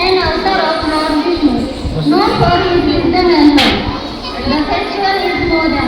and avatar of Lord Vishnu, known for his wisdom and. The festival is more than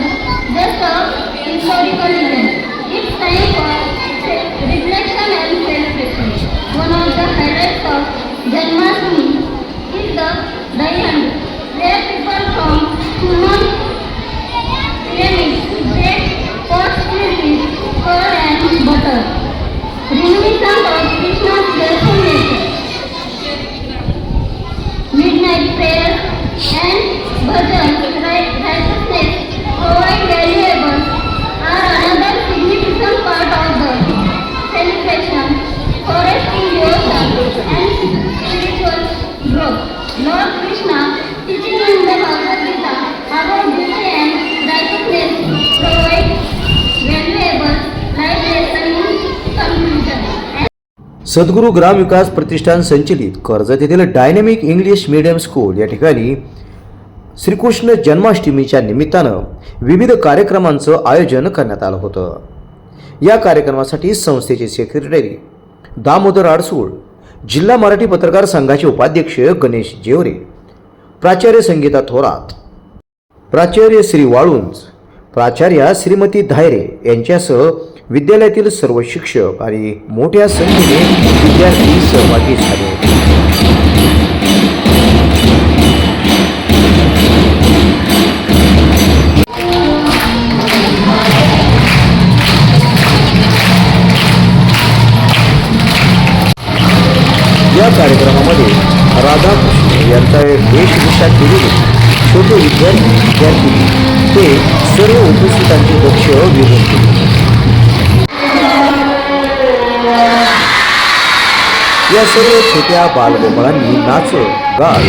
सद्गुरू ग्राम विकास प्रतिष्ठान संचलित कर्जत येथील dynamic English medium school या ठिकाणी श्रीकृष्ण जन्माष्टमीच्या निमित्तानं विविध कार्यक्रमांचं आयोजन करण्यात आलं होतं. या कार्यक्रमासाठी संस्थेचे सेक्रेटरी दामोदर आडसूळ जिल्हा मराठी पत्रकार संघाचे उपाध्यक्ष गणेश जेवरे प्राचार्य संगीता थोरात प्राचार्य श्री वाळुंज प्राचार्या श्रीमती धायरे यांच्यासह विद्यालयातील सर्व शिक्षक आणि मोठ्या संख्येने विद्यार्थी सहभागी झाले. होते या कार्यक्रमामध्ये राधाकृष्ण यांचा वेशभूषा केलेले छोटे विद्यार्थी विद्यार्थी ते सर्व उपस्थितांचे लक्ष वेधून घेतले या सर्व छोट्या बालगोपाळांनी नाच गात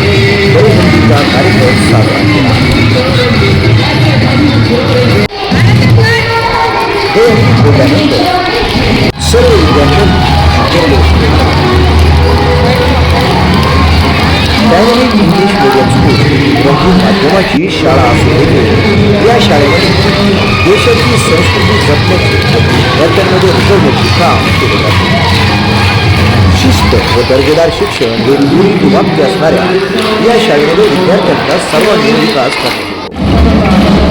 दहीहंडीचा कार्यक्रम साजरा केला. दहीहंडी फोडल्यानंतर सर्व विद्यार्थ्यांनी शाळा असून या शाळेमध्ये देशाची संस्कृती जपण्याचे विद्यार्थ्यांमध्ये रुजवण्याचे काम केले जाते. शिस्त व दर्जेदार शिक्षण हे दोन्ही वाक्य असणाऱ्या या शाळेमध्ये विद्यार्थ्यांचा सर्वांगीण विकास करतो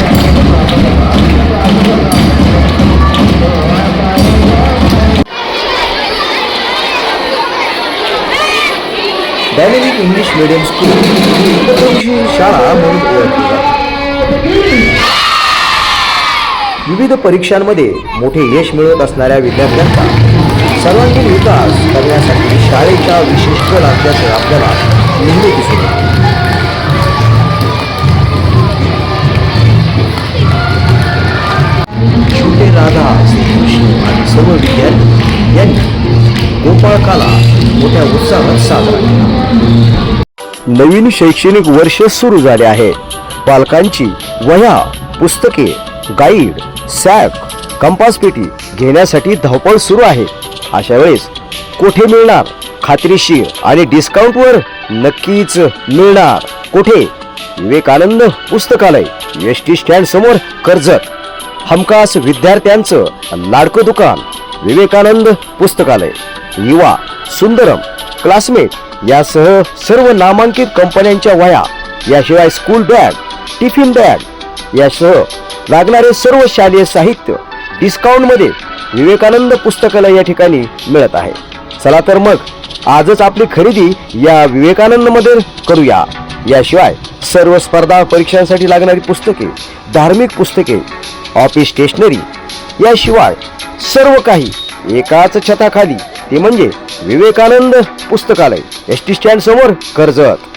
येतो इंग्लिश मीडियम स्कूल ही शाळा म्हणून ओळखली जाते विविध परीक्षांमध्ये मोठे यश मिळवत असणाऱ्या विद्यार्थ्यांचा सर्वांगीण विकास करण्यासाठी शाळेच्या विशिष्ट असल्याचं आपल्याला नेहमी दिसून येते छोटे राधा श्रीकृष्ण आणि सर्व विद्यार्थी यांनी गोपाळकाला मोठ्या उत्साहात साजरा केला. नवीन शैक्षणिक वर्ष सुरू झाले आहे. पालकांची वह्या पुस्तके गाईड सॅक कंपास पेटी घेण्यासाठी धावपळ सुरू आहे. अशा वेळेस कोठे मिळणार खात्रीशीर आणि डिस्काउंटवर नक्कीच मिळणार. कोठे? विवेकानंद पुस्तकालय एस टी स्टँड समोर कर्जत. हमखास विद्यार्थ्यांचं लाडकं दुकान विवेकानंद पुस्तकालय. युवा सुंदरम क्लासमेट यासह सर्व नामांकित कंपन्यांच्या वह्या याशिवाय स्कूल बॅग टिफिन बॅग यासह लागणारे सर्व शालेय साहित्य डिस्काउंटमध्ये विवेकानंद पुस्तकालय या ठिकाणी मिळत आहे. चला तर मग आजच आपली खरेदी या विवेकानंदमध्ये करूया. याशिवाय सर्व स्पर्धा परीक्षांसाठी लागणारी पुस्तके धार्मिक पुस्तके ऑफिस स्टेशनरी याशिवाय सर्व काही एकाच छताखाली ते म्हणजे विवेकानंद पुस्तकालय. एस टी स्टँड समोर कर्जत.